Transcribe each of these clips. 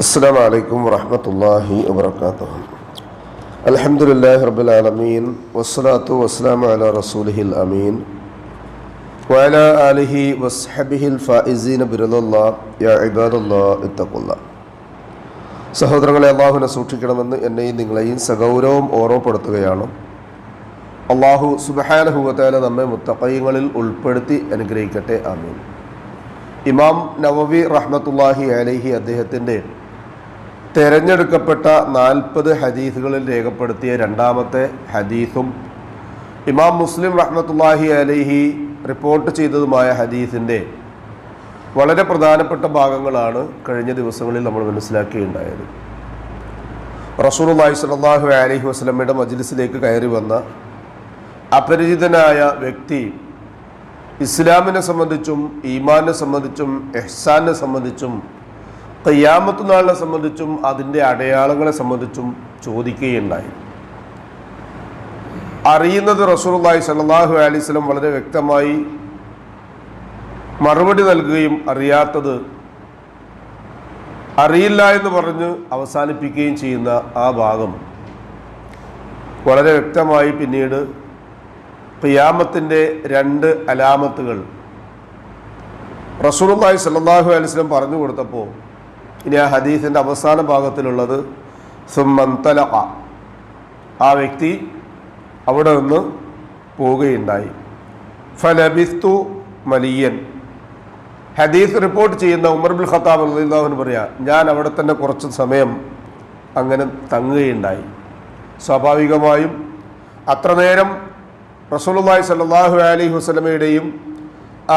السلام عليكم ورحمة الله وبركاته الحمد لله رب العالمين والصلاة والسلام على رسوله الأمين وعلى آله وصحبه الفائزين برضا الله يا عباد الله اتقوا الله സഹോദരങ്ങളെ അള്ളാഹുവിനെ സൂക്ഷിക്കണമെന്ന് എന്നെയും നിങ്ങളെയും സഗൗരവം ഓർമ്മപ്പെടുത്തുകയാണ് അള്ളാഹു സുബഹാനഹുവത്തേല നമ്മെ മുത്തക്കയങ്ങളിൽ ഉൾപ്പെടുത്തി അനുഗ്രഹിക്കട്ടെ ആമീൻ ഇമാം നവവി റഹ്മത്തുല്ലാഹി അലഹി അദ്ദേഹത്തിൻ്റെ തിരഞ്ഞെടുക്കപ്പെട്ട നാൽപ്പത് ഹദീസുകളിൽ രേഖപ്പെടുത്തിയ രണ്ടാമത്തെ ഹദീസും ഇമാം മുസ്ലിം റഹ്മത്തുല്ലാഹി അലഹി റിപ്പോർട്ട് ചെയ്തതുമായ ഹദീസിന്റെ വളരെ പ്രധാനപ്പെട്ട ഭാഗങ്ങളാണ് കഴിഞ്ഞ ദിവസങ്ങളിൽ നമ്മൾ മനസ്സിലാക്കിയുണ്ടായത് റസൂലുള്ളാഹി സ്വല്ലല്ലാഹു അലഹി വസ്ലമ്മയുടെ മജ്ലിസിലേക്ക് കയറി വന്ന അപരിചിതനായ വ്യക്തി ഇസ്ലാമിനെ സംബന്ധിച്ചും ഈമാനെ സംബന്ധിച്ചും എഹ്സാനെ സംബന്ധിച്ചും കയ്യാമത്ത് നാളിനെ സംബന്ധിച്ചും അതിന്റെ അടയാളങ്ങളെ സംബന്ധിച്ചും ചോദിക്കുകയുണ്ടായി. അറിയുന്നത് സ്വല്ലല്ലാഹു അലൈഹി വസല്ലം വളരെ വ്യക്തമായി മറുപടി നൽകുകയും അറിയാത്തത് അറിയില്ല എന്ന് പറഞ്ഞ് അവസാനിപ്പിക്കുകയും ചെയ്യുന്ന ആ ഭാഗം വളരെ വ്യക്തമായി പിന്നീട് ഖിയാമത്തിന്റെ രണ്ട് അലാമത്തുകൾ റസൂലുള്ളാഹി സ്വല്ലല്ലാഹു അലൈഹി വസല്ലം പറഞ്ഞു കൊടുത്തപ്പോൾ ഇനി ആ ഹദീസിന്റെ അവസാന ഭാഗത്തിലുള്ളത് സുമ്മന്തലഖ ആ വ്യക്തി അവിടെ നിന്ന് പോവുകയുണ്ടായി. ഫലബിസ്തു മലിയൻ. ഹദീസ് റിപ്പോർട്ട് ചെയ്യുന്ന ഉമർ ബുൽ ഖത്താബ് അള്ളാഹുവിന് പറയാ ഞാൻ അവിടെ തന്നെ കുറച്ച് സമയം അങ്ങനെ തങ്ങുകയുണ്ടായി. സ്വാഭാവികമായും അത്ര നേരം റസൂലുള്ളാഹി സ്വല്ലല്ലാഹു അലൈഹി വസല്ലമയുടെയും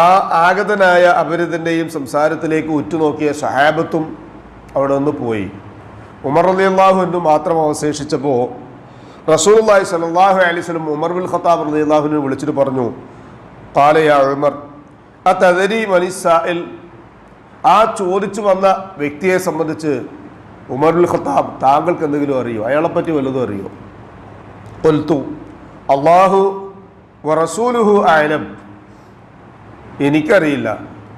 ആ ആഗതനായ അപരിതന്റെയും സംസാരത്തിലേക്ക് ഉറ്റുനോക്കിയ സഹാബത്തും അവിടെ നിന്ന് പോയി. ഉമർ അലി അള്ളാഹു എന്ന് മാത്രം അവശേഷിച്ചപ്പോൾ റസൂലുള്ളാഹി സ്വല്ലല്ലാഹു അലൈഹി വസല്ലം ഉമർ ബുൽ ഖത്താബ് അലി അള്ളാഹുവിനെ വിളിച്ചിട്ട് പറഞ്ഞു താലയാ ഉമർ ആ തദരി മനിസായിൽ ആ ചോദിച്ചു വന്ന വ്യക്തിയെ സംബന്ധിച്ച് ഉമറുൽ ഖത്താബ് താങ്കൾക്ക് എന്തെങ്കിലും അറിയോ? അയാളെപ്പറ്റി വല്ലതും അറിയോ? കൊൽത്തു അള്ളാഹു റസൂലുഹു ആയാലും എനിക്കറിയില്ല.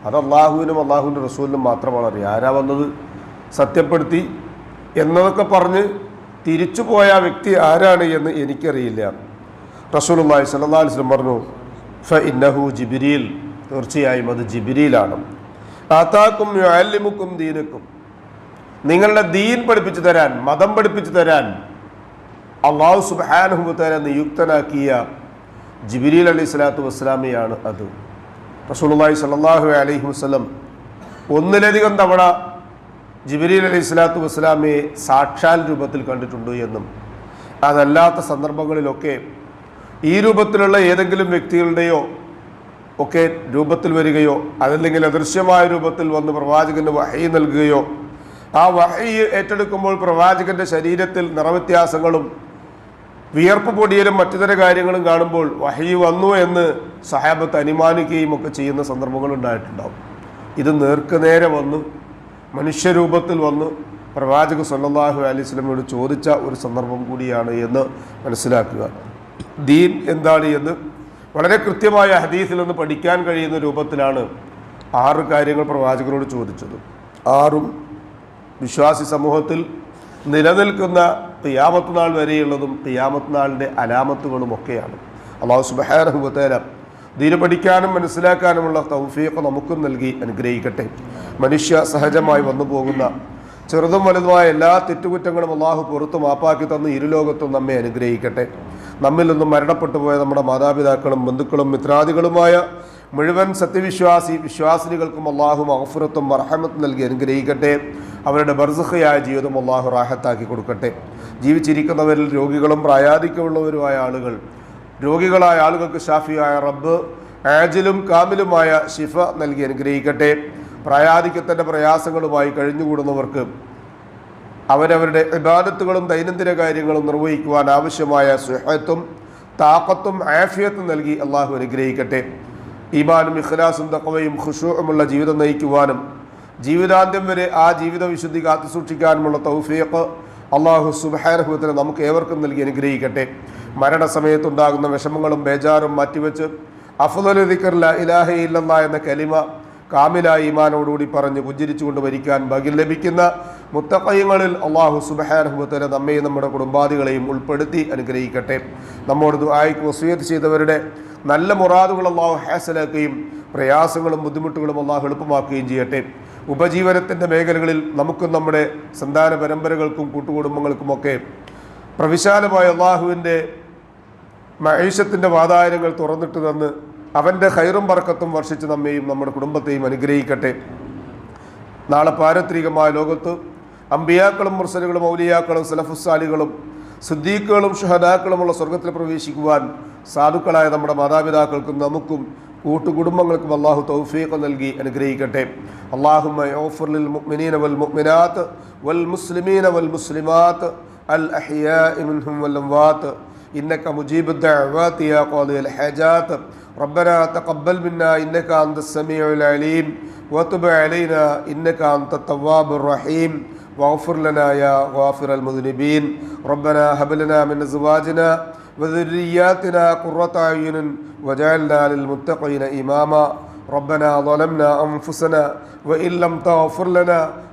അത് അള്ളാഹുവിനും അള്ളാഹുവിന്റെ റസൂലിനും മാത്രമാണ് അറിയുക ആരാ വന്നത്? സത്യപ്പെടുത്തി എന്നതൊക്കെ പറഞ്ഞ് തിരിച്ചു പോയ വ്യക്തി ആരാണ് എന്ന് എനിക്കറിയില്ല. റസൂലുള്ളാഹി സല്ലല്ലാഹു അലൈഹി വസല്ലം പറഞ്ഞു ഫ ഇന്നഹു ജിബിരിയിൽ തീർച്ചയായും അത് ജിബിരിയിലാണ് ആത്താക്കും യുഅല്ലിമുക്കും ദീനക്കും. നിങ്ങളുടെ ദീൻ പഠിപ്പിച്ചു തരാൻ മതം പഠിപ്പിച്ചു തരാൻ അള്ളാഹു സുബാനുഹുത്തല നിയുക്തനാക്കിയ ജിബിരിൽ അലൈഹി സ്വലാത്തു വസ്സലാമിയാണ് അത്. റസൂലുള്ളാഹി സ്വല്ലല്ലാഹു അലൈഹി വസല്ലം ഒന്നിലധികം തവണ ജിബിരിൽ അലൈഹി സ്വലാത്തു വസ്സലാമിയെ സാക്ഷാൽ രൂപത്തിൽ കണ്ടിട്ടുണ്ട് എന്നും അതല്ലാത്ത സന്ദർഭങ്ങളിലൊക്കെ ഈ രൂപത്തിലുള്ള ഏതെങ്കിലും വ്യക്തികളുടെയോ ഒക്കെ രൂപത്തിൽ വരികയോ അതല്ലെങ്കിൽ അദൃശ്യമായ രൂപത്തിൽ വന്ന് പ്രവാചകന് വഹി നൽകുകയോ ആ വഹി ഏറ്റെടുക്കുമ്പോൾ പ്രവാചകന്റെ ശരീരത്തിൽ നിറവ്യത്യാസങ്ങളും വിയർപ്പ് പൊടിയലും മറ്റു കാര്യങ്ങളും കാണുമ്പോൾ വഹി വന്നു എന്ന് സഹാബത്ത് അനുമാനിക്കുകയും ഒക്കെ ചെയ്യുന്ന സന്ദർഭങ്ങൾ ഉണ്ടായിട്ടുണ്ടാവും. ഇത് നേർക്കുനേരെ വന്ന്. മനുഷ്യരൂപത്തിൽ വന്ന് പ്രവാചക സല്ലാഹു അലൈഹി സ്വലമയോട് ചോദിച്ച ഒരു സന്ദർഭം കൂടിയാണ് എന്ന് മനസ്സിലാക്കുക. ദീൻ എന്താണ് എന്ന് വളരെ കൃത്യമായ ഹദീസിൽ നിന്ന് പഠിക്കാൻ കഴിയുന്ന രൂപത്തിലാണ് ആറ് കാര്യങ്ങൾ പ്രവാചകനോട് ചോദിച്ചത്. ആറും വിശ്വാസി സമൂഹത്തിൽ നിലനിൽക്കുന്ന തിയാമത്ത് നാൾ വരെയുള്ളതും തിയാമത്ത് നാളിന്റെ അലാമത്തുകളും ഒക്കെയാണ്. അള്ളാഹു സുബഹാനഹുബത്തേല ദീന് പഠിക്കാനും മനസ്സിലാക്കാനുമുള്ള തൗഫീഖ് നമുക്കും നൽകി അനുഗ്രഹിക്കട്ടെ. മനുഷ്യ സഹജമായി വന്നു പോകുന്ന ചെറുതും വലുതുമായ എല്ലാ തെറ്റുകുറ്റങ്ങളും അള്ളാഹു പുറത്തു മാപ്പാക്കി തന്ന് ഇരുലോകത്തും നമ്മെ അനുഗ്രഹിക്കട്ടെ. നമ്മിൽ നിന്നും മരണപ്പെട്ടു പോയ നമ്മുടെ മാതാപിതാക്കളും ബന്ധുക്കളും മിത്രാദികളുമായ മുഴുവൻ സത്യവിശ്വാസി വിശ്വാസിനികൾക്കും അള്ളാഹു മഹഫുറത്തും അർഹമത്തും നൽകി അനുഗ്രഹിക്കട്ടെ. അവരുടെ ബർസഹയായ ജീവിതം അള്ളാഹു റാഹത്താക്കി കൊടുക്കട്ടെ. ജീവിച്ചിരിക്കുന്നവരിൽ രോഗികളും പ്രായാധിക്യമുള്ളവരുമായ ആളുകൾ രോഗികളായ ആളുകൾക്ക് ഷാഫിയായ റബ്ബ് ആജിലും കാമിലുമായ ഷിഫ നൽകി അനുഗ്രഹിക്കട്ടെ. പ്രായാധിക്യത്തിന്റെ പ്രയാസങ്ങളുമായി കഴിഞ്ഞുകൂടുന്നവർക്ക് അവരവരുടെ ഇബാദത്തുകളും ദൈനംദിന കാര്യങ്ങളും നിർവഹിക്കുവാൻ ആവശ്യമായ സുഹത്തും താക്കത്തും ആഫിയത്തും നൽകി അള്ളാഹു അനുഗ്രഹിക്കട്ടെ. ഈമാനും ഇഖ്ലാസും തക്കവയും ഖുഷുമുള്ള ജീവിതം നയിക്കുവാനും ജീവിതാന്ത്യം വരെ ആ ജീവിത വിശുദ്ധി കാത്തു സൂക്ഷിക്കാനുമുള്ള തൗഫീഖ് അള്ളാഹു സുബാനഹുത്തിന് നമുക്ക് ഏവർക്കും നൽകി അനുഗ്രഹിക്കട്ടെ. മരണസമയത്തുണ്ടാകുന്ന വിഷമങ്ങളും ബേജാറും മാറ്റിവെച്ച് അഫുദൽ ദിക്കർ ല ഇലാഹ ഇല്ലല്ലാ എന്ന കലിമ കാമില ഈമാനോടുകൂടി പറഞ്ഞ് പുഞ്ചിരിച്ചുകൊണ്ട് മരിക്കാൻ ഭാഗ്യം ലഭിക്കുന്ന മുത്തക്കയങ്ങളിൽ അള്ളാഹു സുബഹാനുഭവത്തിന് നമ്മയും നമ്മുടെ കുടുംബാദികളെയും ഉൾപ്പെടുത്തി അനുഗ്രഹിക്കട്ടെ. നമ്മോട് ദുആയ്ക്ക് വസൂയത്ത് ചെയ്തവരുടെ നല്ല മുറാദുകൾ അള്ളാഹു ഹാസലാക്കുകയും പ്രയാസങ്ങളും ബുദ്ധിമുട്ടുകളും അള്ളാഹു എളുപ്പമാക്കുകയും ചെയ്യട്ടെ. ഉപജീവനത്തിന്റെ മേഖലകളിൽ നമുക്കും നമ്മുടെ സന്താന പരമ്പരകൾക്കും കൂട്ടുകുടുംബങ്ങൾക്കുമൊക്കെ പ്രവിശാലമായ അള്ളാഹുവിന്റെ മഹേഷത്തിന്റെ വാതായനങ്ങൾ തുറന്നിട്ട് തന്ന് അവന്റെ ഹൈറും പറക്കത്തും വർഷിച്ച് നമ്മെയും നമ്മുടെ കുടുംബത്തെയും അനുഗ്രഹിക്കട്ടെ. നാളെ പാരത്രികമായ ലോകത്ത് അമ്പിയാക്കളും മുർസലുകളും ഔലിയാക്കളും സലഫുസാലികളും സിദ്ദീഖുകളും ഷഹദാക്കളുമുള്ള സ്വർഗത്തിൽ പ്രവേശിക്കുവാൻ സാധുക്കളായ നമ്മുടെ മാതാപിതാക്കൾക്കും നമുക്കും കൂട്ടുകുടുംബങ്ങൾക്കും അള്ളാഹു തൗഫീഖ് നൽകി അനുഗ്രഹിക്കട്ടെ. അള്ളാഹുമ്മ ഓഫർലിൽ മുഅ്മിനീന വൽ മുഅ്മിനാത്ത് വൽ മുസ്ലിമീന വൽ മുസ്ലിമാത്ത് അൽ വൽ ഇന്നക യാ ഹജാത്ത്. ربنا تقبل منا إنك أنت السميع العليم وتب علينا إنك أنت التواب الرحيم واغفر لنا يا غافر المذنبين ربنا هب لنا من أزواجنا وذرياتنا قرة أعين وجعلنا للمتقين إماما ربنا ظلمنا أنفسنا وإن لم تغفر لنا